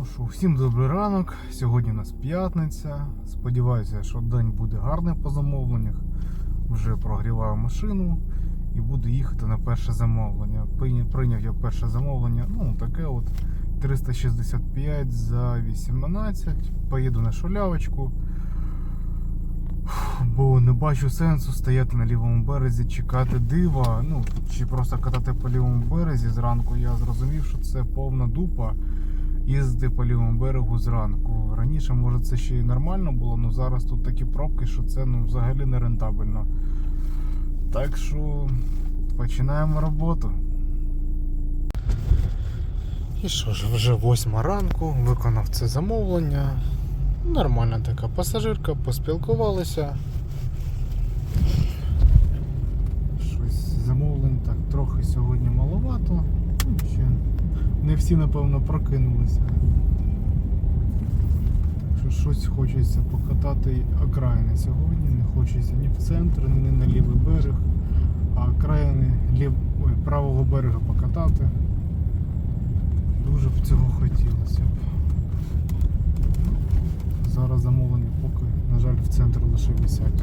Ну що, всім добрий ранок. Сьогодні у нас п'ятниця. Сподіваюся, що день буде гарний по замовленнях. Вже прогріваю машину і буду їхати на перше замовлення. Прийняв я перше замовлення. Ну, таке от 365 за 18. Поїду на шулявочку. Бо не бачу сенсу стояти на лівому березі, чекати дива. Ну, чи просто катати по лівому березі зранку. Я зрозумів, що це повна дупа їздити по лівому берегу зранку. Раніше, може, це ще й нормально було, але зараз тут такі пробки, що це ну, взагалі не рентабельно. Так що починаємо роботу. І що ж, вже восьма ранку, виконав це замовлення. Нормальна така пасажирка, поспілкувалися. Щось замовлень так трохи сьогодні маловато. Ще не всі, напевно, прокинулися. Так що щось хочеться покатати окраїни сьогодні. Не хочеться ні в центр, ні на лівий берег, а окраїни лів... Ой, правого берега покатати. Дуже б цього хотілося б. Зараз замовлення поки, на жаль, в центр лише висять.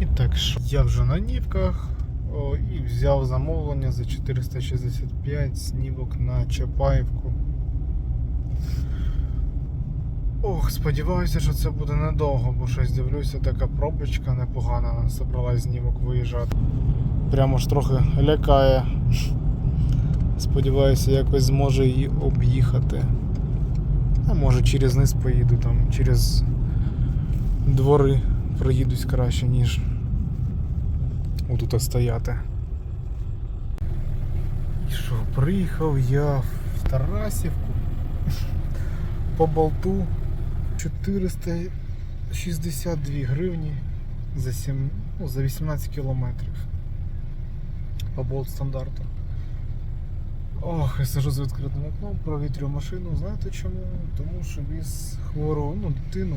І так, що я вже на Нівках о, і взяв замовлення за 465 снівок на Чапаївку. Ох, сподіваюся, що це буде недовго, бо щось дивлюся, така пробочка непогана собралась знімок виїжджати. Прямо ж трохи лякає. Сподіваюся, якось зможе її об'їхати. А може через низ поїду там, через двори проїдусь краще, ніж отут стояти. І що, приїхав я в Тарасівку по болту 462 гривні за, 7, ну, за 18 кілометрів по болт стандарту. Ох, я сижу з відкритим окном, провітрю машину. Знаєте чому? Тому що віз хвору ну, дитину.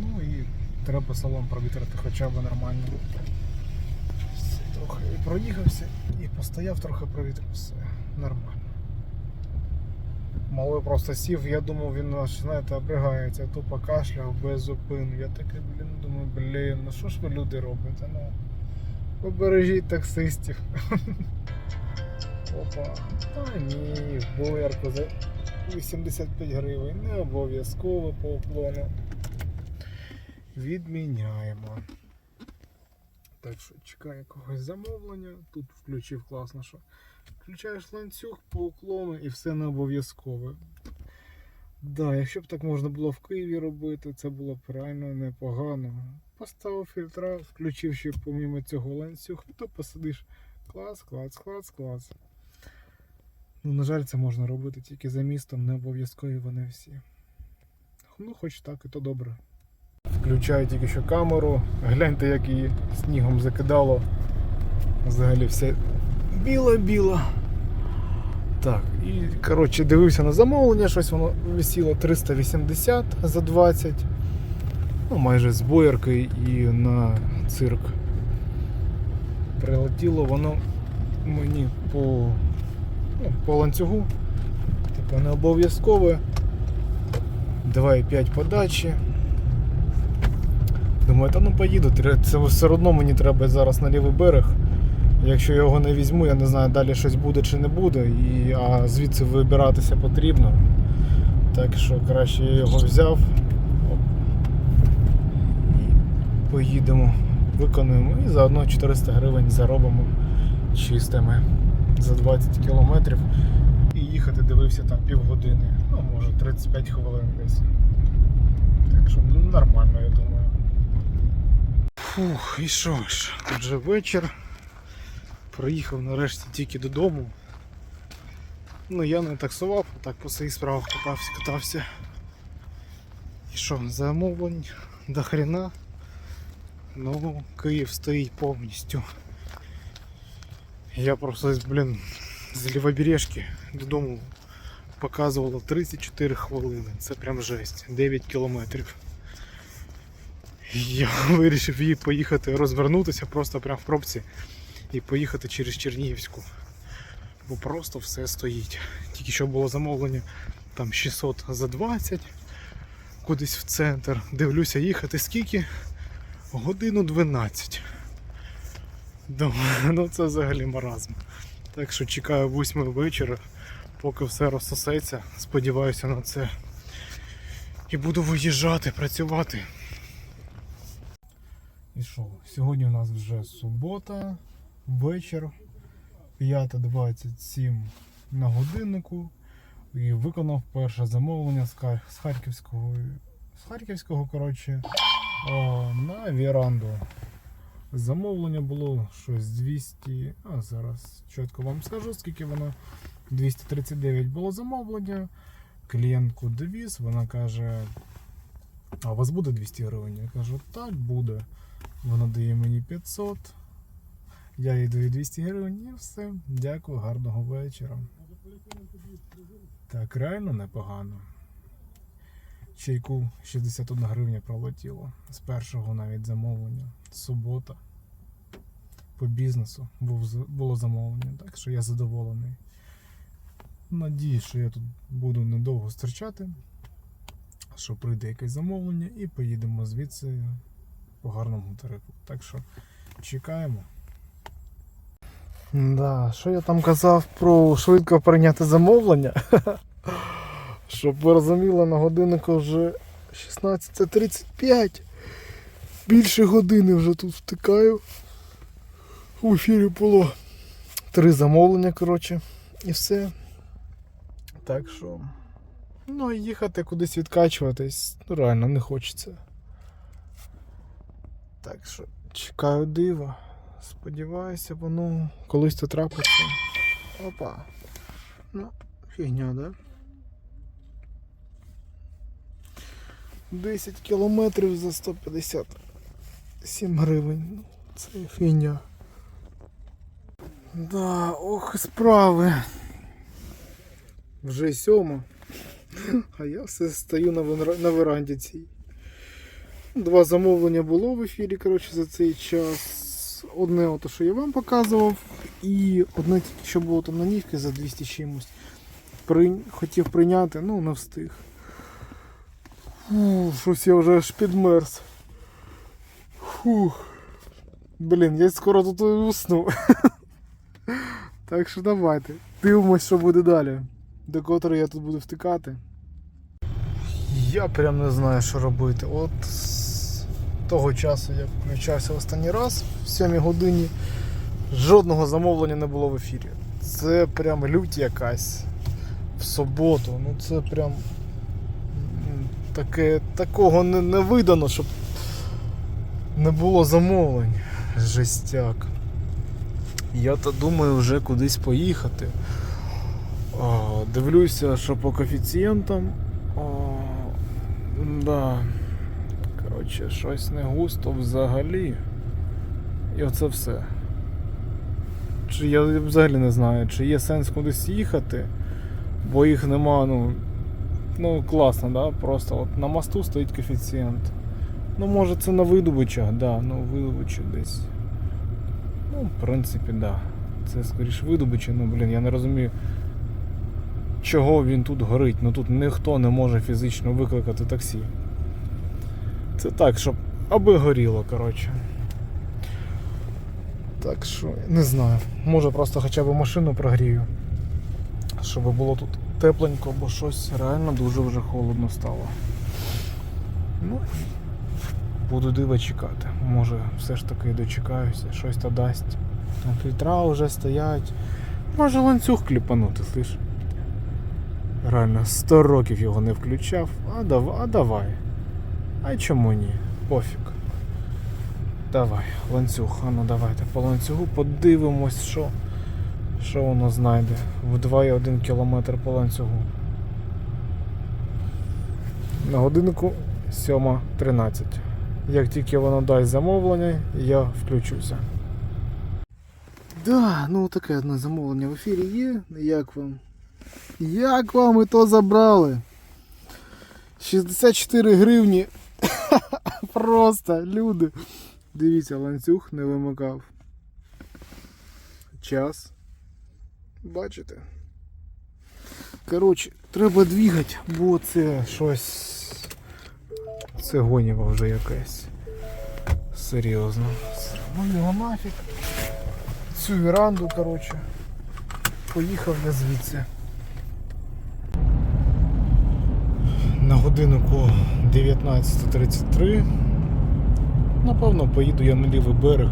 Ну і треба салон провітрити хоча б нормально. Трохи і проїхався і постояв, трохи провітрив. Все, нормально. Малий просто сів, я думав, він знаєте, обригається, тупо кашляв без зупину. Я такий, блін, думаю, блін, ну що ж ви люди робите? Ну, побережіть таксистів. Опа. Та ні, боярку за 85 гривень. Не обов'язково по уклону. Відміняємо. Так що чекаю якогось замовлення. Тут включив класно, що включаєш ланцюг по уклону і все не обов'язкове. Да, якщо б так можна було в Києві робити, це було б реально непогано. Поставив фільтра, включив ще помімо цього ланцюг, і то посидиш. Клас, клас, клас, клас. Ну, на жаль, це можна робити тільки за містом, не обов'язкові вони всі. Ну, хоч так, і то добре. Включаю тільки що камеру. Гляньте, як її снігом закидало. Взагалі все біло-біло. Так, і коротше дивився на замовлення, щось воно висіло 380 за 20. Ну, майже з боярки і на цирк. Прилетіло воно мені по ну, по ланцюгу. Типу не обов'язкове. 2,5 подачі. Думаю, та ну поїду, це все одно мені треба зараз на лівий берег. Якщо я його не візьму, я не знаю, далі щось буде чи не буде, і, а звідси вибиратися потрібно. Так що краще я його взяв. І поїдемо, виконуємо і заодно 400 гривень заробимо чистими за 20 кілометрів. І їхати дивився там півгодини, ну може 35 хвилин десь. Так що ну, нормально, я думаю. Фух, і що ж, вже вечір. Приїхав нарешті тільки додому. Ну я не таксував, а так по своїх справах катався, катався. І що, замовлень до хрена. Ну, Київ стоїть повністю. Я просто, блін, з лівобережки додому показувало 34 хвилини. Це прям жесть. 9 кілометрів. Я вирішив її поїхати розвернутися просто прямо в пробці і поїхати через Чернігівську. бо просто все стоїть. Тільки що було замовлення там 600 за 20 кудись в центр. Дивлюся, їхати скільки? Годину 12. Думаю, ну це взагалі маразм. Так що чекаю 8 вечора, поки все розсосеться. Сподіваюся на це. І буду виїжджати, працювати. І що? Сьогодні у нас вже субота, вечір, 5.27 на годиннику. І виконав перше замовлення з, Харківського, з Харківського коротше, на віранду. Замовлення було щось 200. А зараз чітко вам скажу, скільки воно. 239 було замовлення. Клієнтку довіз, вона каже: А у вас буде 200 гривень? Я кажу, так буде. Вона дає мені 500. Я їй даю 200 гривень і все. Дякую, гарного вечора. Так, реально непогано. Чайку 61 гривня пролетіло. З першого навіть замовлення. Субота. По бізнесу було замовлення, так що я задоволений. Надіюсь, що я тут буду недовго стерчати, що прийде якесь замовлення і поїдемо звідси по гарному тарифу. Так що чекаємо. Да, що я там казав про швидко прийняти замовлення? Щоб ви розуміли, на годиннику вже 16.35. Більше години вже тут втикаю. У ефірі було три замовлення, коротше, і все. Так що. Ну, їхати кудись відкачуватись, ну реально не хочеться. Так що чекаю дива. Сподіваюся, воно колись то трапиться. Опа. Ну, фігня, да? 10 кілометрів за 157 гривень. Ну, це фігня. Да, ох, справи. Вже сьома. А я все стою на веранді цій. Два замовлення було в ефірі, коротше, за цей час. Одне ото, що я вам показував, і одне тільки що було там на нівки за 200 чимось. При... Хотів прийняти, ну не встиг. Фу, щось я вже аж підмерз. Фух. Блін, я скоро тут усну. Так що давайте. Дивимось, що буде далі. До котрої я тут буду втикати. Я прям не знаю, що робити. От того часу я включався останній раз в 7 годині. Жодного замовлення не було в ефірі. Це прям лють якась в суботу. Ну це прям таке, такого не, не видано, щоб не було замовлень. Жестяк. Я то думаю вже кудись поїхати. Дивлюся, що по коефіцієнтам. А, да. Коротше, щось не густо взагалі. І оце все. Чи я взагалі не знаю, чи є сенс кудись їхати, бо їх нема, ну. Ну, класно, да? Просто от на мосту стоїть коефіцієнт. Ну, може це на видобичах, да, ну видобичі десь. Ну, в принципі, да. Це скоріш видобичі, ну блін, я не розумію, чого він тут горить. Ну тут ніхто не може фізично викликати таксі. Це так, щоб аби горіло, коротше. Так що, не знаю. Може просто хоча б машину прогрію. Щоб було тут тепленько, бо щось реально дуже вже холодно стало. Ну, буду диво чекати. Може все ж таки дочекаюся, щось то дасть. Там фільтра вже стоять. Може ланцюг кліпанути, слиш. Реально, 100 років його не включав, а, дав, а давай. А чому ні? Пофіг. Давай, ланцюг, а ну давайте по ланцюгу подивимось, що, що воно знайде. В 2,1 км по ланцюгу. На годиннику 7.13. Як тільки воно дасть замовлення, я включуся. Да, ну таке одне замовлення в ефірі є. Як вам? Як вам і то забрали? 64 гривні. Просто люди. Дивіться, ланцюг не вимикав. Час. Бачите? Коротше, треба двігати, бо це щось. Це гоніва вже якась. Серйозно. Ну його нафіг. Цю веранду, коротше. Поїхав я звідси. На годиннику 19.33. Напевно, поїду я на лівий берег.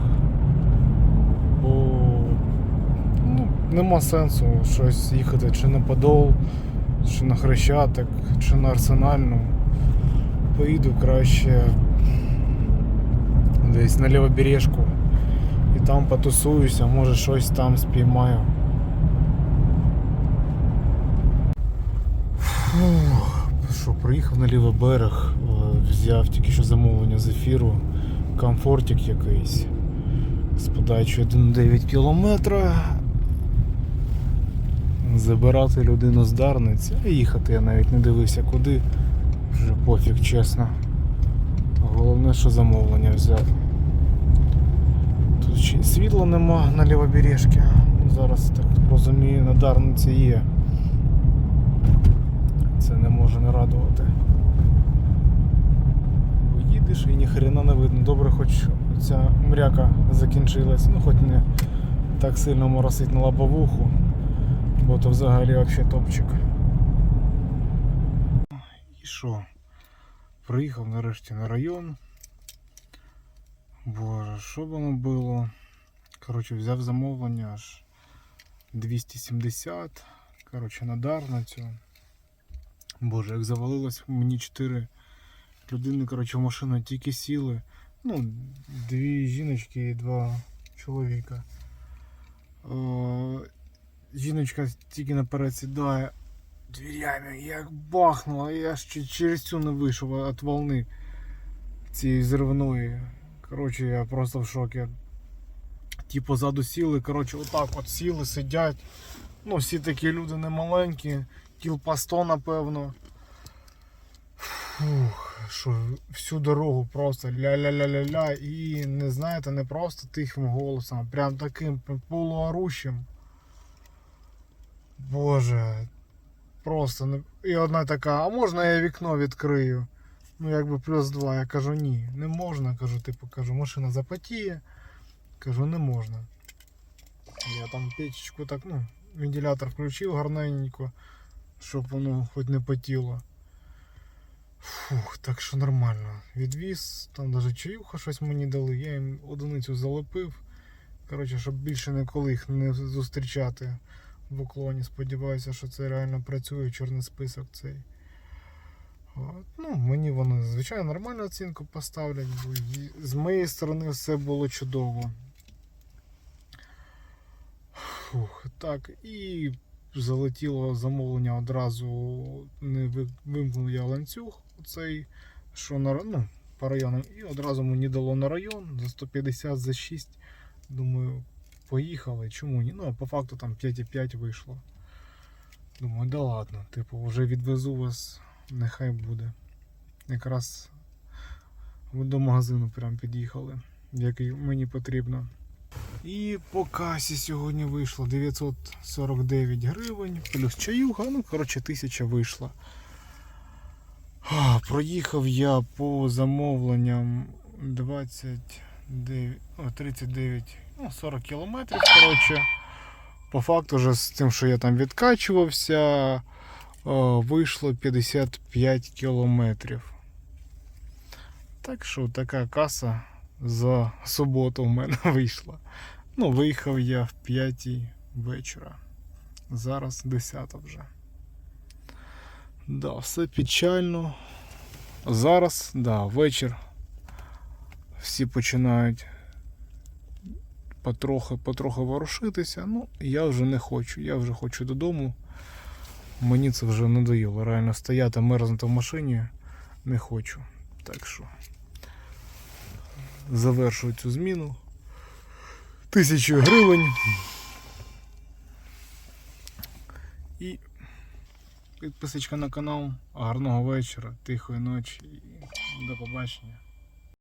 Бо ну, нема сенсу щось їхати чи на Подол, чи на Хрещатик, чи на Арсенальну. Поїду краще десь на лівобережку і там потусуюся, може щось там спіймаю. Фух, що, приїхав на лівий берег, е, взяв тільки що замовлення з ефіру, комфортик якийсь з подачою 1,9 кілометра. Забирати людину з Дарниці, а їхати я навіть не дивився куди. Вже пофіг, чесно. Головне, що замовлення взяв. Тут ще світла нема на лівобережці. Зараз так розумію, на Дарниці є. Це не може не радувати. Бо їдеш і ніхрена не видно. Добре, хоч ця мряка закінчилась, ну хоч не так сильно моросить на лобовуху, бо то взагалі взагалі топчик. І що? Приїхав нарешті на район. Боже, що воно було? Коротше, взяв замовлення аж 270. Коротше, на Дарницю. Боже, як завалилось мені 4 людини, коротше, в машину тільки сіли. Ну, дві жіночки і два чоловіка. О, жіночка тільки наперед сідає дверями, як бахнула, я ще через цю не вийшов від волни цієї зривної. Коротше, я просто в шокі. Ті позаду сіли, коротше, отак от сіли, сидять. Ну, всі такі люди не маленькі, кіл по 100, напевно. Фух, що всю дорогу просто ля-ля-ля-ля-ля. І не знаєте, не просто тихим голосом, а прям таким полуорущим. Боже, просто не. І одна така, а можна я вікно відкрию? Ну, якби плюс два. Я кажу, ні, не можна. Кажу, типу, кажу, машина запотіє. Кажу, не можна. Я там печечку так, ну, вентилятор включив гарненько, щоб воно хоч не потіло. Фух, так що нормально. Відвіз, там навіть чаюха щось мені дали, я їм одиницю залепив. Коротше, щоб більше ніколи їх не зустрічати в уклоні. Сподіваюся, що це реально працює, чорний список цей. От. Ну, мені вони, звичайно, нормальну оцінку поставлять, бо з моєї сторони все було чудово. Фух, так, і залетіло замовлення одразу, не вимкнув я ланцюг цей, що на ну, по районам, і одразу мені дало на район за 150 за 6. Думаю, поїхали, чому ні? Ну, по факту там 5,5 вийшло. Думаю, да ладно, типу, вже відвезу вас, нехай буде. Якраз до магазину прям під'їхали, який мені потрібно. І по касі сьогодні вийшло 949 гривень, плюс чаюга, ну, коротше, 1000 вийшла. Проїхав я по замовленням 29, ну, 39, ну, 40 кілометрів, коротше. По факту, вже з тим, що я там відкачувався, вийшло 55 кілометрів. Так що така каса за суботу в мене вийшла. Ну, виїхав я в 5 вечора. Зараз 10 вже. Да, все печально. Зараз, да, вечір. Всі починають потрохи, потрохи ворушитися. Ну, я вже не хочу. Я вже хочу додому. Мені це вже надоїло. Реально стояти, мерзнути в машині не хочу. Так що завершую цю зміну. Тисячу гривень. І підписочка на канал. Гарного вечора, тихої ночі і до побачення.